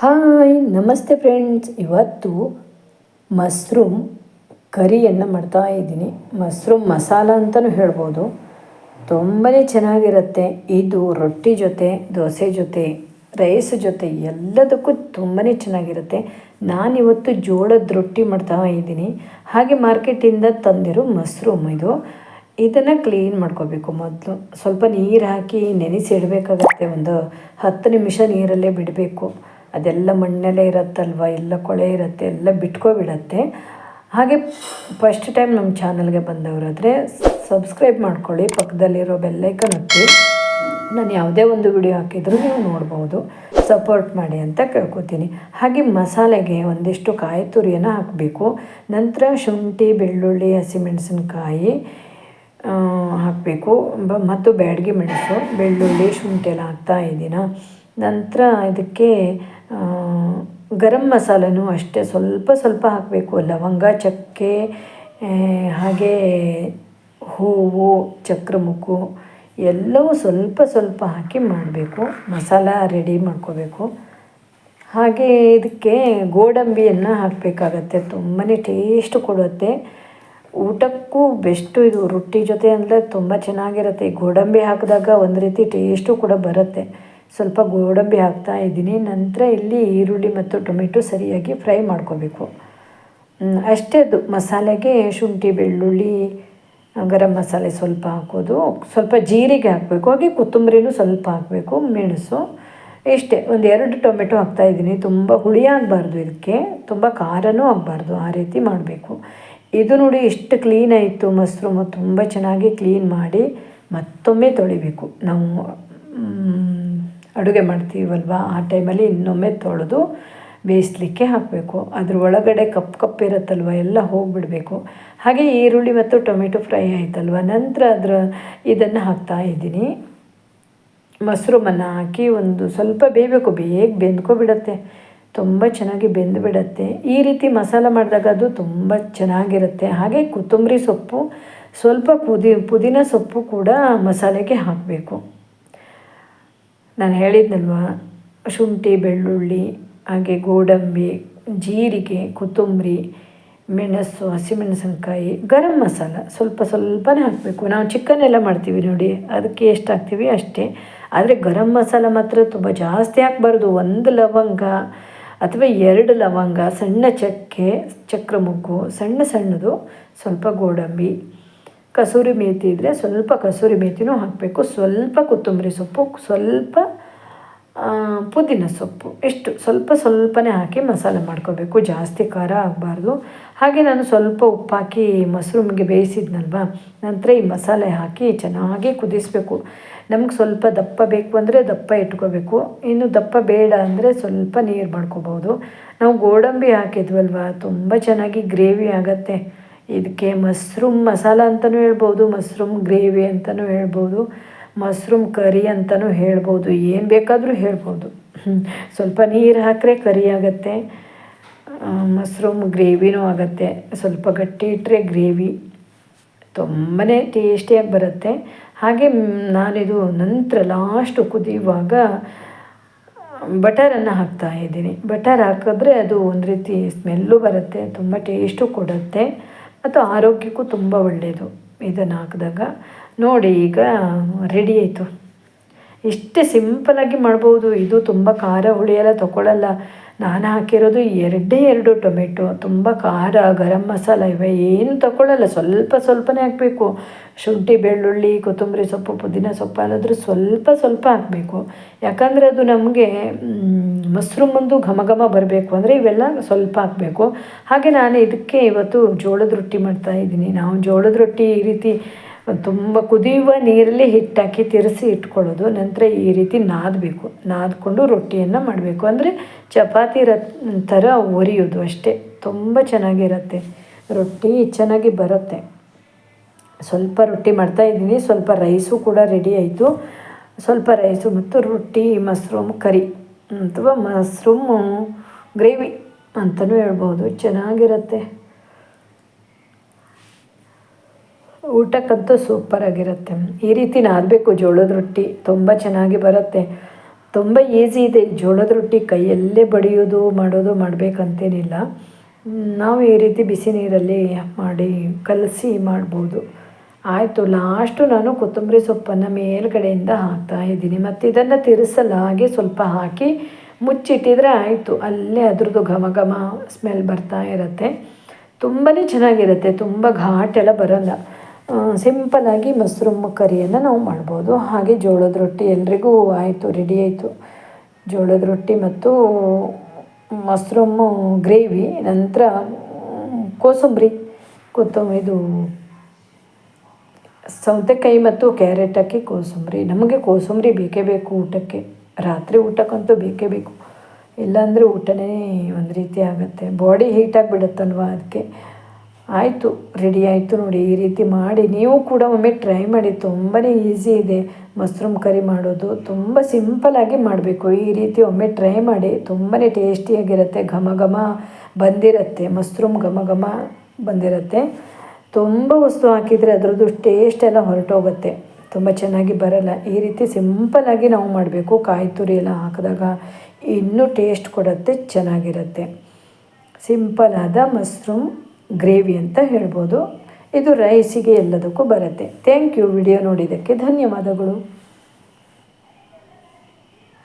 Hi, ನಮಸ್ತೆ friends. ಇವತ್ತು mushroom ಕರಿಯನ್ನು ಮಾಡ್ತಾ ಇದ್ದೀನಿ. ಮಶ್ರೂಮ್ ಮಸಾಲ ಅಂತಲೂ ಹೇಳ್ಬೋದು. ತುಂಬಾ ಚೆನ್ನಾಗಿರುತ್ತೆ. ಇದು ರೊಟ್ಟಿ ಜೊತೆ, ದೋಸೆ ಜೊತೆ, ರೈಸ್ ಜೊತೆ ಎಲ್ಲದಕ್ಕೂ ತುಂಬಾ ಚೆನ್ನಾಗಿರುತ್ತೆ. ನಾನಿವತ್ತು ಜೋಳದ ರೊಟ್ಟಿ ಮಾಡ್ತಾ ಇದ್ದೀನಿ. ಹಾಗೆ ಮಾರ್ಕೆಟಿಂದ ತಂದಿರೋ ಮಶ್ರೂಮ್ ಇದು. ಇದನ್ನು ಕ್ಲೀನ್ ಮಾಡ್ಕೋಬೇಕು ಮೊದಲು. ಸ್ವಲ್ಪ ನೀರು ಹಾಕಿ ನೆನೆಸಿ ಇಡಬೇಕಾಗತ್ತೆ. ಒಂದು ಹತ್ತು ನಿಮಿಷ ನೀರಲ್ಲೇ ಬಿಡಬೇಕು. ಅದೆಲ್ಲ ಮಣ್ಣಲ್ಲೇ ಇರುತ್ತಲ್ವ? ಎಲ್ಲ ಕೊಳೆ ಇರುತ್ತೆ, ಎಲ್ಲ ಬಿಟ್ಕೊಬಿಡತ್ತೆ. ಹಾಗೆ ಫಸ್ಟ್ ಟೈಮ್ ನಮ್ಮ ಚಾನಲ್ಗೆ ಬಂದವರಾದರೆ ಸಬ್ಸ್ಕ್ರೈಬ್ ಮಾಡ್ಕೊಳ್ಳಿ, ಪಕ್ಕದಲ್ಲಿರೋ ಬೆಲ್ಲೈಕನ್ ಹತ್ತಿ ನಾನು ಯಾವುದೇ ಒಂದು ವಿಡಿಯೋ ಹಾಕಿದರೂ ನೀವು ನೋಡ್ಬೋದು. ಸಪೋರ್ಟ್ ಮಾಡಿ ಅಂತ ಕೇಳ್ಕೊತೀನಿ. ಹಾಗೆ ಮಸಾಲೆಗೆ ಒಂದಿಷ್ಟು ಕಾಯಿ ತುರಿಯನ್ನು ಹಾಕಬೇಕು. ನಂತರ ಶುಂಠಿ, ಬೆಳ್ಳುಳ್ಳಿ ಹಸಿಮೆಣಸಿನ್ಕಾಯಿ ಹಾಕಬೇಕು. ಮತ್ತು ಬ್ಯಾಡಗಿ ಮೆಣಸು, ಬೆಳ್ಳುಳ್ಳಿ, ಶುಂಠಿ ಎಲ್ಲ ಹಾಕ್ತಾ ಇದ್ದೀನ? ನಂತರ ಇದಕ್ಕೆ ಗರಂ ಮಸಾಲೆನೂ ಅಷ್ಟೇ ಸ್ವಲ್ಪ ಸ್ವಲ್ಪ ಹಾಕಬೇಕು ಲವಂಗ ಚಕ್ಕೆ ಹಾಗೆ ಹೂವು ಚಕ್ರಮುಕ್ಕು ಎಲ್ಲವೂ ಸ್ವಲ್ಪ ಸ್ವಲ್ಪ ಹಾಕಿ ಮಾಡಬೇಕು. ಮಸಾಲ ರೆಡಿ ಮಾಡ್ಕೋಬೇಕು. ಹಾಗೆ ಇದಕ್ಕೆ ಗೋಡಂಬಿಯನ್ನು ಹಾಕಬೇಕಾಗತ್ತೆ. ತುಂಬಾ ಟೇಸ್ಟ್ ಕೊಡುತ್ತೆ. ಊಟಕ್ಕೂ ಬೆಸ್ಟು ಇದು. ರೊಟ್ಟಿ ಜೊತೆ ಅಂದರೆ ತುಂಬ ಚೆನ್ನಾಗಿರುತ್ತೆ. ಈ ಗೋಡಂಬಿ ಹಾಕಿದಾಗ ಒಂದು ರೀತಿ ಟೇಸ್ಟು ಕೂಡ ಬರುತ್ತೆ. ಸ್ವಲ್ಪ ಗೋಡಂಬಿ ಹಾಕ್ತಾ ಇದ್ದೀನಿ. ನಂತರ ಇಲ್ಲಿ ಈರುಳ್ಳಿ ಮತ್ತು ಟೊಮೆಟೊ ಸರಿಯಾಗಿ ಫ್ರೈ ಮಾಡ್ಕೋಬೇಕು. ಅಷ್ಟೇ ಅದು. ಮಸಾಲೆಗೆ ಶುಂಠಿ, ಬೆಳ್ಳುಳ್ಳಿ, ಗರಂ ಮಸಾಲೆ ಸ್ವಲ್ಪ ಹಾಕೋದು. ಸ್ವಲ್ಪ ಜೀರಿಗೆ ಹಾಕಬೇಕು. ಹಾಗೆ ಕೊತ್ತಂಬರಿನೂ ಸ್ವಲ್ಪ ಹಾಕಬೇಕು, ಮೆಣಸು. ಇಷ್ಟೇ. ಒಂದು ಎರಡು ಟೊಮೆಟೊ ಹಾಕ್ತಾಯಿದ್ದೀನಿ ತುಂಬ ಹುಳಿ ಆಗಬಾರ್ದು ಇದಕ್ಕೆ. ತುಂಬ ಖಾರನೂ ಆಗಬಾರ್ದು. ಆ ರೀತಿ ಮಾಡಬೇಕು. ಇದು ನೋಡಿ ಎಷ್ಟು ಕ್ಲೀನ್ ಆಯಿತು. ಮೊಸರು ತುಂಬ ಚೆನ್ನಾಗಿ ಕ್ಲೀನ್ ಮಾಡಿ ಮತ್ತೊಮ್ಮೆ ತೊಳಿಬೇಕು. ನಾವು ಅಡುಗೆ ಮಾಡ್ತೀವಲ್ವ? ಆ ಟೈಮಲ್ಲಿ ಇನ್ನೊಮ್ಮೆ ತೊಳೆದು ಬೇಯಿಸ್ಲಿಕ್ಕೆ ಹಾಕಬೇಕು. ಅದ್ರ ಒಳಗಡೆ ಕಪ್ ಕಪ್ಪು ಇರುತ್ತಲ್ವ? ಎಲ್ಲ ಹೋಗಿಬಿಡಬೇಕು. ಹಾಗೆ ಈರುಳ್ಳಿ ಮತ್ತು ಟೊಮೆಟೊ ಫ್ರೈ ಆಯಿತಲ್ವ? ನಂತರ ಅದರ ಇದನ್ನು ಹಾಕ್ತಾ ಇದ್ದೀನಿ. ಮೊಸರುಮನ್ನು ಹಾಕಿ ಒಂದು ಸ್ವಲ್ಪ ಬೇಯಬೇಕು. ಬೇಗ ಬೆಂದ್ಕೊಬಿಡತ್ತೆ ತುಂಬ ಚೆನ್ನಾಗಿ ಬೆಂದು ಬಿಡತ್ತೆ. ಈ ರೀತಿ ಮಸಾಲ ಮಾಡಿದಾಗ ಅದು ತುಂಬ ಚೆನ್ನಾಗಿರುತ್ತೆ. ಹಾಗೆ ಕೊತ್ತಂಬರಿ ಸೊಪ್ಪು, ಸ್ವಲ್ಪ ಪುದಿ, ಪುದೀನ ಸೊಪ್ಪು ಕೂಡ ಮಸಾಲೆಗೆ ಹಾಕಬೇಕು. ನಾನು ಹೇಳಿದ್ನಲ್ವ? ಶುಂಠಿ, ಬೆಳ್ಳುಳ್ಳಿ, ಹಾಗೆ ಗೋಡಂಬಿ, ಜೀರಿಗೆ, ಕೊತ್ತಂಬರಿ, ಮೆಣಸು, ಹಸಿಮೆಣಸಿನ್ಕಾಯಿ, ಗರಂ ಮಸಾಲ ಸ್ವಲ್ಪ ಸ್ವಲ್ಪನೇ ಹಾಕಬೇಕು. ನಾವು ಚಿಕನ್ ಎಲ್ಲ ಮಾಡ್ತೀವಿ ನೋಡಿ, ಅದಕ್ಕೆ ಎಷ್ಟು ಹಾಕ್ತೀವಿ? ಅಷ್ಟೇ. ಆದರೆ ಗರಂ ಮಸಾಲ ಮಾತ್ರ ತುಂಬ ಜಾಸ್ತಿ ಹಾಕ್ಬಾರ್ದು. ಒಂದು ಲವಂಗ ಅಥವಾ ಎರಡು ಲವಂಗ, ಸಣ್ಣ ಚಕ್ಕೆ, ಚಕ್ರಮೊಗ್ಗು, ಸಣ್ಣ ಸಣ್ಣದು, ಸ್ವಲ್ಪ ಗೋಡಂಬಿ ಕಸೂರಿ ಮೇಥಿ ಇದ್ದರೆ ಸ್ವಲ್ಪ ಕಸೂರಿ ಮೇಥಿನೂ ಹಾಕಬೇಕು. ಸ್ವಲ್ಪ ಕೊತ್ತಂಬರಿ ಸೊಪ್ಪು, ಸ್ವಲ್ಪ ಪುದೀನ ಸೊಪ್ಪು ಎಷ್ಟು ಸ್ವಲ್ಪ ಸ್ವಲ್ಪನೇ ಹಾಕಿ ಮಸಾಲೆ ಮಾಡ್ಕೋಬೇಕು. ಜಾಸ್ತಿ ಖಾರ ಆಗಬಾರ್ದು. ಹಾಗೆ ನಾನು ಸ್ವಲ್ಪ ಉಪ್ಪು ಹಾಕಿ ಮಶ್ರೂಮ್ಗೆ ಬೇಯಿಸಿದ್ನಲ್ವ? ನಂತರ ಈ ಮಸಾಲೆ ಹಾಕಿ ಚೆನ್ನಾಗಿ ಕುದಿಸಬೇಕು. ನಮ್ಗೆ ಸ್ವಲ್ಪ ದಪ್ಪ ಬೇಕು ಅಂದರೆ ದಪ್ಪ ಇಟ್ಕೋಬೇಕು. ಇನ್ನು ದಪ್ಪ ಬೇಡ ಅಂದರೆ ಸ್ವಲ್ಪ ನೀರು ಮಾಡ್ಕೋಬೋದು. ನಾವು ಗೋಡಂಬಿ ಹಾಕಿದ್ವಲ್ವ? ತುಂಬ ಚೆನ್ನಾಗಿ ಗ್ರೇವಿ ಆಗುತ್ತೆ. ಇದಕ್ಕೆ ಮಶ್ರೂಮ್ ಮಸಾಲ ಅಂತಲೂ ಹೇಳ್ಬೋದು, ಮಶ್ರೂಮ್ ಗ್ರೇವಿ ಅಂತಲೂ ಹೇಳ್ಬೋದು, ಮಶ್ರೂಮ್ ಕರಿ ಅಂತಲೂ ಹೇಳ್ಬೋದು, ಏನು ಬೇಕಾದರೂ ಹೇಳ್ಬೋದು. ಸ್ವಲ್ಪ ನೀರು ಹಾಕ್ರೆ ಕರಿ ಆಗುತ್ತೆ ಮಶ್ರೂಮ್ ಗ್ರೇವಿನೂ ಆಗುತ್ತೆ. ಸ್ವಲ್ಪ ಗಟ್ಟಿ ಇಟ್ಟರೆ ಗ್ರೇವಿ ತುಂಬನೇ ಟೇಸ್ಟಿಯಾಗಿ ಬರುತ್ತೆ. ಹಾಗೆ ನಾನಿದು ನಂತರ ಲಾಸ್ಟು ಕುದಿಯುವಾಗ ಬಟರನ್ನು ಹಾಕ್ತಾ ಇದ್ದೀನಿ. ಬಟರ್ ಹಾಕಿದ್ರೆ ಅದು ಒಂದು ರೀತಿ ಸ್ಮೆಲ್ಲು ಬರುತ್ತೆ, ತುಂಬ ಟೇಸ್ಟು ಕೊಡುತ್ತೆ. ಮತ್ತು ಆರೋಗ್ಯಕ್ಕೂ ತುಂಬ ಒಳ್ಳೆಯದು ಇದನ್ನು ಹಾಕಿದಾಗ ನೋಡಿ ಈಗ ರೆಡಿ ಆಯಿತು. ಇಷ್ಟೇ ಸಿಂಪಲಾಗಿ ಮಾಡ್ಬೋದು. ಇದು ತುಂಬ ಖಾರ ಹುಳಿ ಎಲ್ಲ ನಾನು ಹಾಕಿರೋದು ಎರಡೇ ಎರಡು ಟೊಮೆಟೊ. ತುಂಬ ಖಾರ, ಗರಂ ಮಸಾಲ ಇವೆ. ಏನು ತಗೊಳ್ಳಲ್ಲ ಸ್ವಲ್ಪ ಸ್ವಲ್ಪನೇ ಹಾಕಬೇಕು. ಶುಂಠಿ, ಬೆಳ್ಳುಳ್ಳಿ, ಕೊತ್ತಂಬರಿ ಸೊಪ್ಪು, ಪುದೀನ ಸೊಪ್ಪು ಅನ್ನೋದ್ರ ಸ್ವಲ್ಪ ಸ್ವಲ್ಪ ಹಾಕಬೇಕು. ಯಾಕಂದರೆ ಅದು ನಮಗೆ ಒಂದು ಘಮ ಘಮ ಬರಬೇಕು. ಅಂದರೆ ಇವೆಲ್ಲ ಸ್ವಲ್ಪ ಹಾಕಬೇಕು. ಹಾಗೆ ನಾನು ಇದಕ್ಕೆ ಇವತ್ತು ಜೋಳದ ರೊಟ್ಟಿ ಮಾಡ್ತಾಯಿದ್ದೀನಿ ನಾವು ಜೋಳದ ರೊಟ್ಟಿ ಈ ರೀತಿ ತುಂಬ ಕುದಿಯುವ ನೀರಲ್ಲಿ ಹಿಟ್ಟಾಕಿ ತಿರುಸಿ ಇಟ್ಕೊಳ್ಳೋದು. ನಂತರ ಈ ರೀತಿ ನಾದಬೇಕು. ನಾದಿಕೊಂಡು ರೊಟ್ಟಿಯನ್ನು ಮಾಡಬೇಕು. ಅಂದರೆ ಚಪಾತಿ ರ ಥರ ಒರಿಯೋದು ಅಷ್ಟೇ. ತುಂಬ ಚೆನ್ನಾಗಿರುತ್ತೆ. ರೊಟ್ಟಿ ಚೆನ್ನಾಗಿ ಬರುತ್ತೆ. ಸ್ವಲ್ಪ ರೊಟ್ಟಿ ಮಾಡ್ತಾಯಿದ್ದೀನಿ ಸ್ವಲ್ಪ ರೈಸು ಕೂಡ ರೆಡಿ ಆಯಿತು. ಸ್ವಲ್ಪ ರೈಸು ಮತ್ತು ರೊಟ್ಟಿ, ಮಶ್ರೂಮ್ ಕರಿ ಅಥವಾ ಮಶ್ರೂಮು ಗ್ರೇವಿ ಅಂತಲೂ ಹೇಳ್ಬೋದು. ಚೆನ್ನಾಗಿರುತ್ತೆ. ಊಟಕ್ಕಂತೂ ಸೂಪರಾಗಿರುತ್ತೆ ಈ ರೀತಿ ನಾದಬೇಕು, ಜೋಳದ ರೊಟ್ಟಿ ತುಂಬ ಚೆನ್ನಾಗಿ ಬರುತ್ತೆ. ತುಂಬ ಈಸಿ ಇದೆ, ಜೋಳದ ರೊಟ್ಟಿ ಕೈಯಲ್ಲೇ ಬಡಿಯೋದು, ಮಾಡೋದು, ಮಾಡಬೇಕಂತೇನಿಲ್ಲ. ನಾವು ಈ ರೀತಿ ಬಿಸಿ ನೀರಲ್ಲಿ ಮಾಡಿ ಕಲಸಿ ಮಾಡ್ಬೋದು. ಆಯಿತು ಲಾಸ್ಟು ನಾನು ಕೊತ್ತಂಬರಿ ಸೊಪ್ಪನ್ನು ಮೇಲ್ಗಡೆಯಿಂದ ಹಾಕ್ತಾ ಇದ್ದೀನಿ. ಮತ್ತು ಇದನ್ನು ತಿರ್ಸಲ್ಲ, ಹಾಗೆ ಸ್ವಲ್ಪ ಹಾಕಿ ಮುಚ್ಚಿಟ್ಟಿದ್ರೆ ಆಯಿತು. ಅಲ್ಲೇ ಅದ್ರದ್ದು ಘಮ ಘಮ ಸ್ಮೆಲ್ ಬರ್ತಾ ಇರುತ್ತೆ. ತುಂಬಾ ಚೆನ್ನಾಗಿರುತ್ತೆ, ತುಂಬ ಘಾಟೆಲ್ಲ ಬರಲ್ಲ. ಸಿಂಪಲ್ಲಾಗಿ ಮಶ್ರೂಮ್ ಕರಿಯನ್ನು ನಾವು ಮಾಡ್ಬೋದು. ಹಾಗೆ ಜೋಳದ ರೊಟ್ಟಿ ಎಲ್ರಿಗೂ ಆಯಿತು ರೆಡಿ ಆಯಿತು. ಜೋಳದ ರೊಟ್ಟಿ ಮತ್ತು ಮಶ್ರೂಮು ಗ್ರೇವಿ, ನಂತರ ಕೋಸಂಬರಿ, ಕೊತ್ತಂಬರಿ, ಇದು ಸೌತೆಕಾಯಿ ಮತ್ತು ಕ್ಯಾರೆಟ್ ಹಾಕಿ ಕೋಸಂಬರಿ. ನಮಗೆ ಕೋಸಂಬರಿ ಬೇಕೇ ಬೇಕು ಊಟಕ್ಕೆ. ರಾತ್ರಿ ಊಟಕ್ಕಂತೂ ಬೇಕೇ ಬೇಕು. ಇಲ್ಲಾಂದರೆ ಊಟನೇ ಒಂದು ರೀತಿ ಆಗುತ್ತೆ. ಬಾಡಿ ಹೀಟಾಗಿ ಬಿಡುತ್ತಲ್ವ ಅದಕ್ಕೆ. ಆಯಿತು ರೆಡಿ ಆಯಿತು ನೋಡಿ, ಈ ರೀತಿ ಮಾಡಿ. ನೀವು ಕೂಡ ಒಮ್ಮೆ ಟ್ರೈ ಮಾಡಿ ತುಂಬಾ ಈಸಿ ಇದೆ ಮಶ್ರೂಮ್ ಕರಿ ಮಾಡೋದು. ತುಂಬ ಸಿಂಪಲಾಗಿ ಮಾಡಬೇಕು. ಈ ರೀತಿ ಒಮ್ಮೆ ಟ್ರೈ ಮಾಡಿ ತುಂಬಾ ಟೇಸ್ಟಿಯಾಗಿರುತ್ತೆ ಘಮ ಘಮ ಬಂದಿರುತ್ತೆ ಮಶ್ರೂಮ್ ಘಮ ಘಮ ಬಂದಿರುತ್ತೆ. ತುಂಬ ವಸ್ತು ಹಾಕಿದರೆ ಅದರದ್ದು ಟೇಸ್ಟ್ ಎಲ್ಲ ಹೊರಟೋಗುತ್ತೆ. ತುಂಬ ಚೆನ್ನಾಗಿ ಬರಲ್ಲ. ಈ ರೀತಿ ಸಿಂಪಲಾಗಿ ನಾವು ಮಾಡಬೇಕು. ಕಾಯಿ ತುರಿ ಎಲ್ಲ ಹಾಕಿದಾಗ ಇನ್ನೂ ಟೇಸ್ಟ್ ಕೊಡುತ್ತೆ, ಚೆನ್ನಾಗಿರುತ್ತೆ. ಸಿಂಪಲಾದ ಮಶ್ರೂಮ್ ಗ್ರೇವಿ ಅಂತ ಹೇಳ್ಬೋದು. ಇದು ರೈಸಿಗೆ ಎಲ್ಲದಕ್ಕೂ ಬರುತ್ತೆ. ಥ್ಯಾಂಕ್ ಯು ವಿಡಿಯೋ ನೋಡಿದ್ದಕ್ಕೆ ಧನ್ಯವಾದಗಳು.